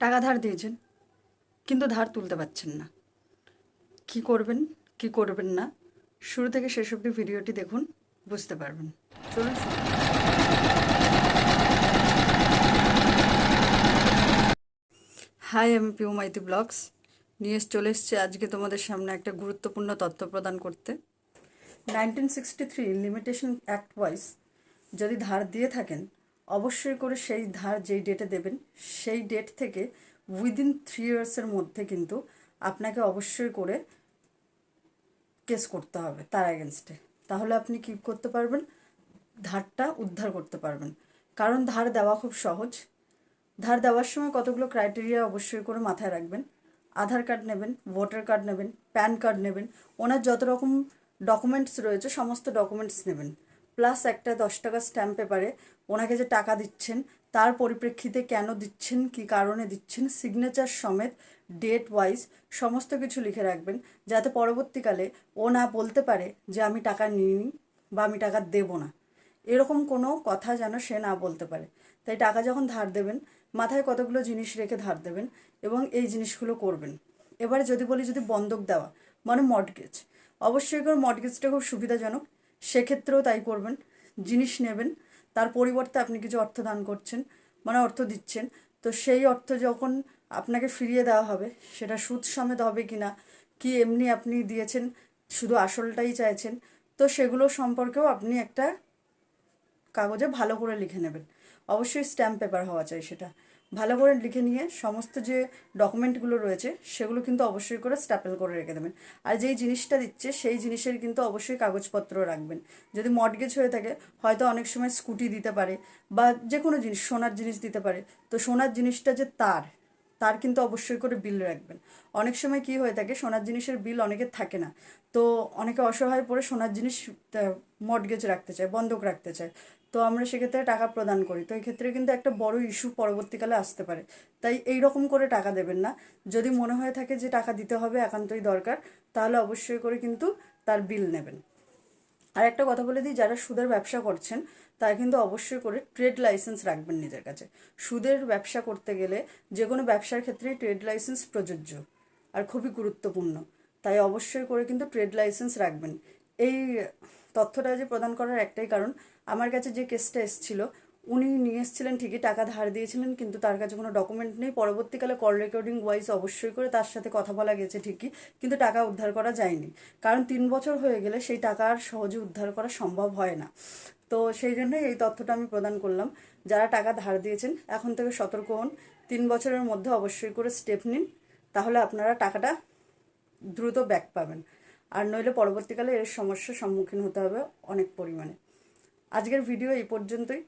টাকা ধার দিয়েছেন, কিন্তু ধার তুলতে পারছেন না। কি করবেন কি করবেন না, শুরু থেকে শেষ অবধি ভিডিওটি দেখুন, বুঝতে পারবেন। চলুন হাই আমি পিউ মাইতি ব্লগস নিয়ে চলে এসেছি আজকে তোমাদের সামনে একটা গুরুত্বপূর্ণ তথ্য প্রদান করতে। Nineteen sixty three limitation act wise যদি ধার দিয়ে থাকেন অবশ্যই করে সেই ধার যেই ডেটে দেবেন, সেই ডেট থেকে উইদিন থ্রি ইয়ার্সের মধ্যে কিন্তু আপনাকে অবশ্যই করে কেস করতে হবে তার এগেনস্টে তাহলে আপনি কি করতে পারবেন? ধারটা উদ্ধার করতে পারবেন। কারণ ধার দেওয়া খুব সহজ। ধার দেওয়ার সময় কতগুলো ক্রাইটেরিয়া অবশ্যই করে মাথায় রাখবেন। আধার কার্ড নেবেন ভোটার কার্ড নেবেন প্যান কার্ড নেবেন, ওনার যত রকম ডকুমেন্টস রয়েছে, সমস্ত ডকুমেন্টস নেবেন। প্লাস একটা দশ টাকা স্ট্যাম্প পেপারে ওনাকে যে টাকা দিচ্ছেন, তার পরিপ্রেক্ষিতে কেন দিচ্ছেন, কি কারণে দিচ্ছেন সিগনেচার সমেত ডেট ওয়াইজ সমস্ত কিছু লিখে রাখবেন যাতে পরবর্তীকালে ও না বলতে পারে যে আমি টাকা নিইনি বা আমি টাকা দেবো না। এরকম কোনো কথা যেন সে না বলতে পারে। তাই টাকা যখন ধার দেবেন, মাথায় কতগুলো জিনিস রেখে ধার দেবেন এবং এই জিনিসগুলো করবেন। এবারে যদি বলি যদি বন্ধক দেওয়া মানে মর্টগেজ অবশ্যই করে মর্টগেজটা খুব সুবিধাজনক। সেক্ষেত্রেও তাই করবেন, জিনিস নেবেন, তার পরিবর্তে আপনি কিছু অর্থ দান করছেন মানে অর্থ দিচ্ছেন। তো সেই অর্থ যখন আপনাকে ফিরিয়ে দেওয়া হবে, সেটা সুদ সমেত হবে কি না কি এমনি আপনি দিয়েছেন, শুধু আসলটাই চাইছেন, তো সেগুলো সম্পর্কেও আপনি একটা কাগজে ভালো করে লিখে নেবেন। অবশ্যই স্ট্যাম্প পেপার হওয়া চাই সেটা। ভালো করে লিখে নিয়ে সমস্ত যে ডকুমেন্টগুলো রয়েছে, সেগুলো কিন্তু অবশ্যই করে স্ট্যাপেল করে রেখে দেবেন। আর যেই জিনিসটা দিচ্ছে, সেই জিনিসের কিন্তু অবশ্যই কাগজপত্র রাখবেন। যদি মর্টগেজ হয়ে থাকে, হয়তো অনেক সময় স্কুটি দিতে পারে বা যে কোনো জিনিস, সোনার জিনিস দিতে পারে। তো সোনার জিনিসটা যে তার তার কিন্তু অবশ্যই করে বিল রাখবেন। অনেক সময় কি হয়ে থাকে, সোনার জিনিসের বিল অনেকে থাকে না। তো অনেকে অসহায় পড়ে সোনার জিনিস মর্টগেজ রাখতে চায়, বন্ধক রাখতে চায়। তো আমরা সেক্ষেত্রে টাকা প্রদান করি। তো এই ক্ষেত্রে কিন্তু একটা বড় ইস্যু পরবর্তীকালে আসতে পারে। তাই এই রকম করে টাকা দেবেন না। যদি মনে হয়ে থাকে যে টাকা দিতে হবে একান্তই দরকার, তাহলে অবশ্যই করে কিন্তু তার বিল নেবেন। আর একটা কথা বলে দিই, যারা সুদের ব্যবসা করছেন, তারা কিন্তু অবশ্যই করে ট্রেড লাইসেন্স রাখবেন নিজের কাছে। সুদের ব্যবসা করতে গেলে যে কোনো ব্যবসার ক্ষেত্রেই ট্রেড লাইসেন্স প্রযোজ্য আর খুবই গুরুত্বপূর্ণ। তাই অবশ্যই করে কিন্তু ট্রেড লাইসেন্স রাখবেন। এই তথ্যটা যে প্রদান করার একটাই কারণ, আমার কাছে যে কেসটা এসেছিল, উনি নিয়ে এসেছিলেন, ঠিকই টাকা ধার দিয়েছিলেন, কিন্তু তার কাছে কোনো ডকুমেন্ট নেই। পরবর্তীকালে কল রেকর্ডিং ওয়াইজ অবশ্যই করে তার সাথে কথা বলা গেছে ঠিকই, কিন্তু টাকা উদ্ধার করা যায়নি। কারণ তিন বছর হয়ে গেলে সেই টাকা আর সহজে উদ্ধার করা সম্ভব হয় না। তো সেই জন্যই এই তথ্যটা আমি প্রদান করলাম। যারা টাকা ধার দিয়েছেন, এখন থেকে সতর্ক হন। তিন বছরের মধ্যে অবশ্যই করে স্টেপ নিন। তাহলে আপনারা টাকাটা দ্রুত ব্যাক পাবেন। আর নইলে পরবর্তীকালে এর সমস্যার সম্মুখীন হতে হবে অনেক পরিমাণে। আজকের ভিডিও এই পর্যন্তই।